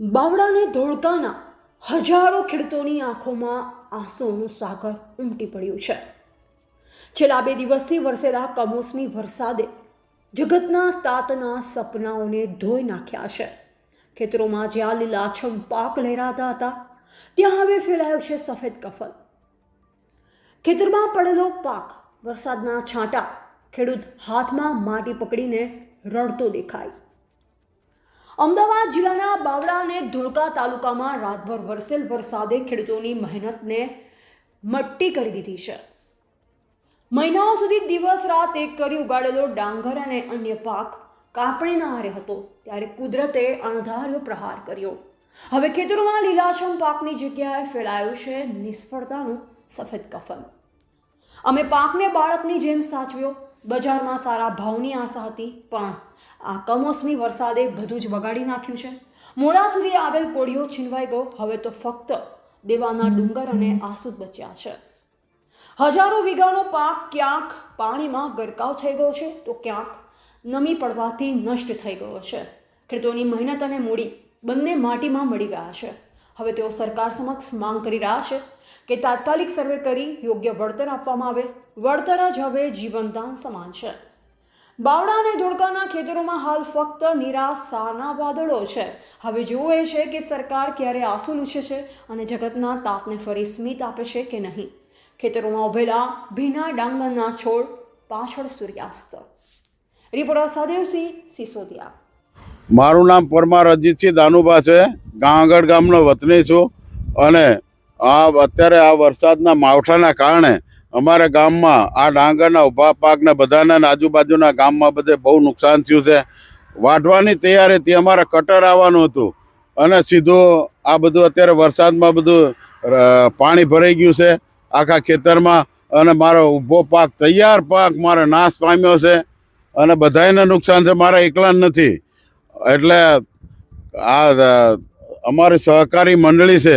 બાવળા અને ધોળકાના હજારો ખેડૂતોની આંખોમાં આંસુનું સાગર ઉમટી પડ્યું છે. છેલ્લા બે દિવસથી વરસેલા કમોસમી વરસાદે જગતના તાતના સપનાઓને ધોઈ નાખ્યા છે. ખેતરોમાં જ્યાં લીલાછમ પાક લહેરાતા હતા, ત્યાં હવે ફેલાયો છે સફેદ કફન ખેતરમાં પડેલો પાક વરસાદના છાંટા ખેડૂત હાથમાં માટી પકડીને રડતો દેખાય. અમદાવાદ જિલ્લાના બાવળા અને ધોળકા તાલુકામાં રાતભર વરસેલ વરસાદે ખેડૂતોની મહેનતને મટ્ટી કરી દીધી છે. મહિનાઓ સુધી દિવસ રાત એક કરી ઉગાડેલો ડાંગર અને અન્ય પાક કાપણીના હારે હતો, ત્યારે કુદરતે અણધાર્યો પ્રહાર કર્યો. હવે ખેતરોમાં લીલાછમ પાકની જગ્યાએ ફેલાયું છે નિષ્ફળતાનું સફેદ કફન. અમે પાકને બાળકની જેમ સાચવ્યો બજારમાં સારા ભાવની આશા હતી, પણ આ કમોસમી વરસાદે બધું જ બગાડી નાખ્યું છે. મોડા સુધી આવેલ કોળીઓ છીનવાઈ ગયો, હવે તો ફક્ત દેવાના ડુંગર અને આસુ બચ્યા છે. હજારો વીઘાનો પાક ક્યાંક પાણીમાં ગરકાવ થઈ ગયો છે, તો ક્યાંક નમી પડવાથી નષ્ટ થઈ ગયો છે. ખેડૂતોની મહેનત અને મૂડી બંને માટીમાં મળી ગયા છે. હવે તેઓ સરકાર સમક્ષ માંગ કરી રહ્યા છે કે તાત્કાલિક સર્વે કરી યોગ્ય વળતર આપવામાં આવે. વળતર જ હવે જીવનદાન સમાન છે. બાવડા અને ધોળકાના ખેતરોમાં હાલ ફક્ત નિરાશાના વાદળો છે. હવે જોવું એ છે કે સરકાર ક્યારે આંસુ લૂછે છે અને જગતના તાપને ફરી સ્મિત આપે છે કે નહીં. ખેતરોમાં ઉભેલા ભીના ડાંગરના છોડ પાછળ સૂર્યાસ્ત. રિપોર્ટર સદેવસિંહ સિસોદિયા. મારું નામ પરમાર અજીતસિંહ દાનુભા છે. ગાંગડ ગામનો વતની છું અને આ અત્યારે આ વરસાદના માવઠાના કારણે અમારા ગામમાં આ ડાંગરના ઊભા પાકને બધાના આજુબાજુના ગામમાં બધે બહુ નુકસાન થયું છે. વાઢવાની તૈયારી હતી, અમારે કટર આવવાનું હતું અને સીધું આ બધું અત્યારે વરસાદમાં બધું પાણી ભરાઈ ગયું છે આખા ખેતરમાં અને મારો ઊભો પાક, તૈયાર પાક મારો નાશ પામ્યો છે અને બધાને નુકસાન છે, મારા એકલા નથી. એટલે આ અમારી સહકારી મંડળી છે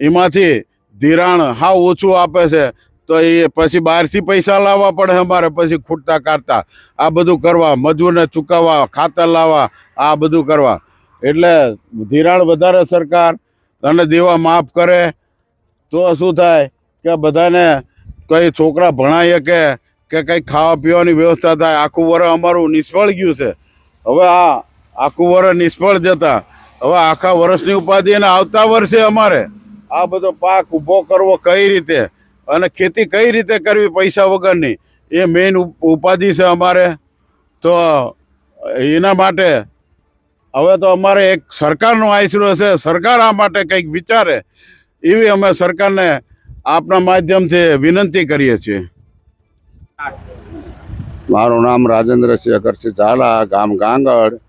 એમાંથી ધિરાણ હા ઓછું આપે છે, તો એ પછી બહારથી પૈસા લાવવા પડે અમારે, પછી ખૂટતા કાઢતા. આ બધું કરવા, મજૂરને ચૂકવવા, ખાતર લાવવા, આ બધું કરવા. એટલે ધિરાણ વધારે સરકાર અને દેવા માફ કરે, તો શું થાય કે બધાને કંઈ છોકરા ભણાય કે કે કંઈ ખાવા પીવાની વ્યવસ્થા થાય, આખું વર અમારું નિષ્ફળ ગયું છે. હવે આ આખું વર નિષ્ફળ જતા, હવે આખા વર્ષની ઉપાધિ અને આવતા વર્ષે અમારે. આ બધો પાક ઊભો કરવો કઈ રીતે? અને ખેતી કઈ રીતે કરવી પૈસા વગરની? એ મેઇન ઉપાધિ છે અમારે. તો એના માટે હવે તો અમારે એક સરકારનો આશરો છે. સરકાર આ માટે કંઈક વિચારે. એવી અમે સરકારને આપના માધ્યમથી વિનંતી કરીએ છીએ. મારું નામ રાજેન્દ્રસિંહ અગરસિંહ ઝાલા ગામ ગાંગડ.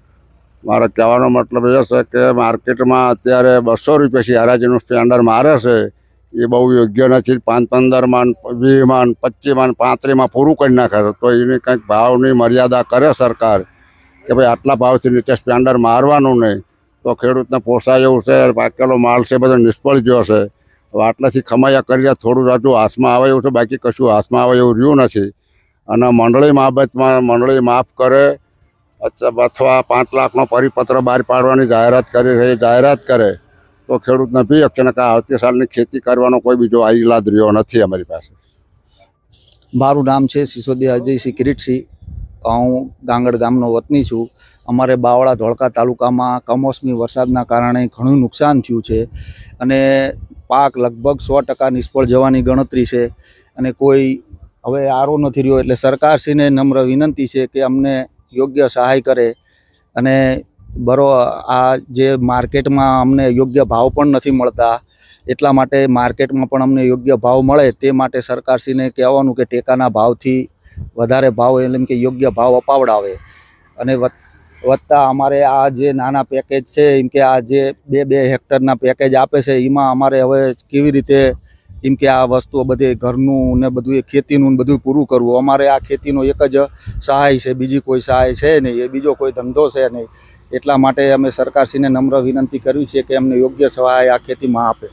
મારો કહેવાનો મતલબ એ છે કે માર્કેટમાં અત્યારે બસો રૂપિયાથી હરાજીનું સ્ટેન્ડર્ડ મારે છે. એ બહુ યોગ્ય નથી. પાંચ પંદરમાં, વીસમાં પચીસમાં પાંત્રીસમાં પૂરું કરી નાખે છે. તો એની કંઈક ભાવની મર્યાદા કરે સરકાર કે ભાઈ આટલા ભાવથી નીચે સ્ટેન્ડર્ડ મારવાનું નહીં. તો ખેડૂતને પોસાય એવું છે, પાકેલો માલ છે, બધો નિષ્ફળ ગયો છે. આટલાથી ખમાયા કરીએ, થોડું હજુ હાથમાં આવે એવું છે, બાકી કશું હાથમાં આવે એવું રહ્યું નથી. અને મંડળી બાબતમાં, મંડળી માફ કરે અથવા પાંચ લાખનો પરિપત્ર બહાર પાડવાની જાહેરાત કરી રહી જાહેરાત કરે, તો ખેડૂતને બી કે નકા આવતી સાલની ખેતી કરવાનો કોઈ બીજો આ ઇલાજ રહ્યો નથી અમારી પાસે. મારું નામ છે સિસોદિયા અજયસિંહ કિરીટસિંહ. હું ગાંગડ ગામનો વતની છું. અમારે બાવળા ધોળકા તાલુકામાં કમોસમી વરસાદના કારણે ઘણું નુકસાન થયું છે અને પાક લગભગ સો ટકા નિષ્ફળ જવાની ગણતરી છે અને કોઈ હવે આરો નથી રહ્યો એટલે સરકારશ્રીને નમ્ર વિનંતી છે કે અમને યોગ્ય સહાય કરે અને બરો આ જે માર્કેટમાં અમને યોગ્ય ભાવ પણ નથી મળતા, એટલા માટે માર્કેટમાં પણ અમને યોગ્ય ભાવ મળે તે માટે સરકારશ્રીને કહેવાનું કે ટેકાના ભાવથી વધારે ભાવ એટલે કે યોગ્ય ભાવ અપાવડાવે. અને વત્તા અમારે આ જે નાના પેકેજ છે, એમ કે આ જે બે બે હેક્ટરના પેકેજ આપે છે, એમાં અમારે હવે કેવી રીતે એમ કે આ વસ્તુઓ બધે ઘરનું ને બધું એ ખેતીનું ને બધું પૂરું કરવું. અમારે આ ખેતીનો એક જ સહાય છે, બીજી કોઈ સહાય છે નહીં, એ બીજો કોઈ ધંધો છે નહીં. એટલા માટે અમે સરકારશ્રીને નમ્ર વિનંતી કરવી છે કે અમને યોગ્ય સહાય આ ખેતીમાં આપે.